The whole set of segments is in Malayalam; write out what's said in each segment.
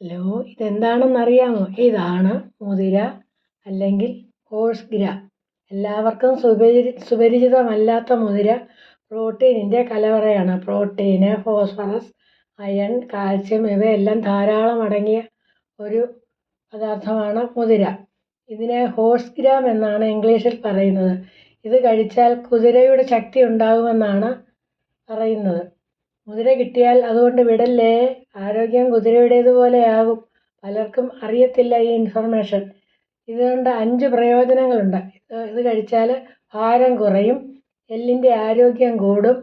ഹലോ ഇതെന്താണെന്നറിയാമോ? ഇതാണ് മുതിര അല്ലെങ്കിൽ ഹോഴ്സ് ഗ്ര. എല്ലാവർക്കും സുപരി സുപരിചിതമല്ലാത്ത മുതിര. പ്രോട്ടീനിന്റെ കലവറയാണ്. പ്രോട്ടീന് ഫോസ്ഫറസ് അയൺ കാൽസ്യം ഇവയെല്ലാം ധാരാളം അടങ്ങിയ ഒരു പദാർത്ഥമാണ് മുതിര. ഇതിനെ ഹോഴ്സ് ഗ്രാം എന്നാണ് ഇംഗ്ലീഷിൽ പറയുന്നത്. ഇത് കഴിച്ചാൽ കുതിരയുടെ ശക്തി ഉണ്ടാകുമെന്നാണ് പറയുന്നത്. മുതിര കിട്ടിയാൽ അതുകൊണ്ട് വിടല്ലേ? ആരോഗ്യം കുതിരയുടേതുപോലെയാകും പലർക്കും അറിയത്തില്ല ഈ ഇൻഫർമേഷൻ ഇതുകൊണ്ട് അഞ്ച് പ്രയോജനങ്ങളുണ്ട്. ഇത് ഇത് കഴിച്ചാൽ ഭാരം കുറയും എല്ലിന്റെ ആരോഗ്യം കൂടും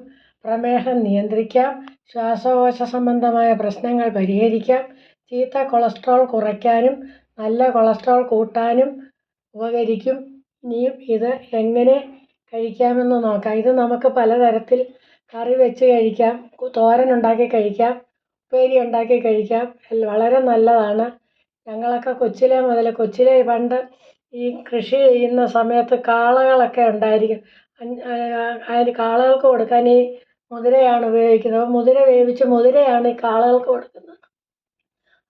പ്രമേഹം നിയന്ത്രിക്കാം ശ്വാസകോശ സംബന്ധമായ പ്രശ്നങ്ങൾ പരിഹരിക്കാം ചീത്ത കൊളസ്ട്രോൾ കുറയ്ക്കാനും നല്ല കൊളസ്ട്രോൾ കൂട്ടാനും ഉപകരിക്കും. ഇനിയും ഇത് എങ്ങനെ കഴിക്കാമെന്ന് നോക്കാം. ഇത് നമുക്ക് പലതരത്തിൽ കറി വെച്ച് കഴിക്കാം തോരൻ ഉണ്ടാക്കി കഴിക്കാം ഉപ്പേരി ഉണ്ടാക്കി കഴിക്കാം. വളരെ നല്ലതാണ്. ഞങ്ങളൊക്കെ കൊച്ചിലെ മുതൽ കൊച്ചിലെ പണ്ട് ഈ കൃഷി ചെയ്യുന്ന സമയത്ത് കാളകളൊക്കെ ഉണ്ടായിരിക്കും. അതിന് കാളകൾക്ക് കൊടുക്കാൻ ഈ മുതിരയാണ് ഉപയോഗിക്കുന്നത്. മുതിര വേവിച്ച് മുതിരയാണ് ഈ കാളകൾക്ക് കൊടുക്കുന്നത്.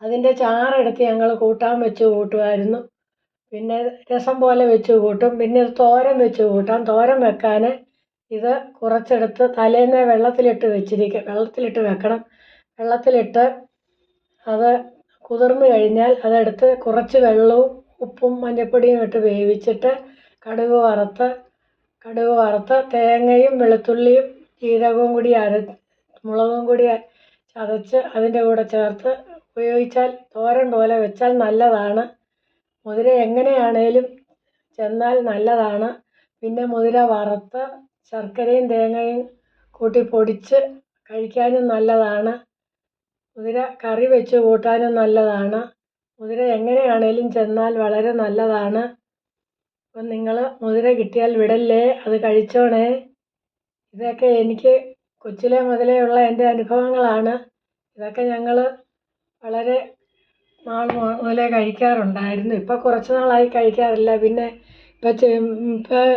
അതിന്റെ ചാറെടുത്ത് ഞങ്ങൾ കൂട്ടാൻ വെച്ച് കൂട്ടുമായിരുന്നു. പിന്നെ രസം പോലെ വെച്ച് കൂട്ടും. പിന്നെ തോരൻ വെച്ച് കൂട്ടാം. തോരൻ വെക്കാൻ ഇത് കുറച്ചെടുത്ത് തലേന്ന് വെള്ളത്തിലിട്ട് വെച്ചിരിക്കുക വെള്ളത്തിലിട്ട് വെക്കണം. വെള്ളത്തിലിട്ട് അത് കുതിർന്ന് കഴിഞ്ഞാൽ അതെടുത്ത് കുറച്ച് വെള്ളവും ഉപ്പും മഞ്ഞൾപ്പൊടിയും ഇട്ട് വേവിച്ചിട്ട് കടുക് വറുത്ത് കടുക് വറുത്ത് തേങ്ങയും വെളുത്തുള്ളിയും ജീരകവും കൂടി അര മുളകും കൂടി ചതച്ച് അതിന്റെ കൂടെ ചേർത്ത് ഉപയോഗിച്ചാൽ തോരൻ പോലെ വെച്ചാൽ നല്ലതാണ്. മുതിര എങ്ങനെയാണേലും ചെന്നാൽ നല്ലതാണ്. പിന്നെ മുതിര വറുത്ത് ശർക്കരയും തേങ്ങയും കൂട്ടി പൊടിച്ച് കഴിക്കാനും നല്ലതാണ്. മുതിര കറി വെച്ച് കൂട്ടാനും നല്ലതാണ്. മുതിര എങ്ങനെയാണേലും ചെന്നാൽ വളരെ നല്ലതാണ്. അപ്പം നിങ്ങൾ മുതിര കിട്ടിയാൽ വിടല്ലേ? അത് കഴിച്ചോണേ. ഇതൊക്കെ എനിക്ക് കൊച്ചിലെ മുതലേ ഉള്ള എന്റെ അനുഭവങ്ങളാണ്. ഇതൊക്കെ ഞങ്ങൾ വളരെ നാൾ മുതലേ കഴിക്കാറുണ്ടായിരുന്നു. ഇപ്പോൾ കുറച്ച് നാളായി കഴിക്കാറില്ല. പിന്നെ ഇപ്പം ഇപ്പം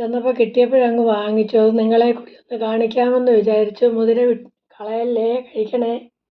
ചെന്നപ്പോൾ കിട്ടിയപ്പോഴങ്ങ് വാങ്ങിച്ചു. അത് നിങ്ങളെ കൂടി ഒന്ന് കാണിക്കാമെന്ന് വിചാരിച്ചു. മുതിര കളയല്ലേ? കഴിക്കണേ.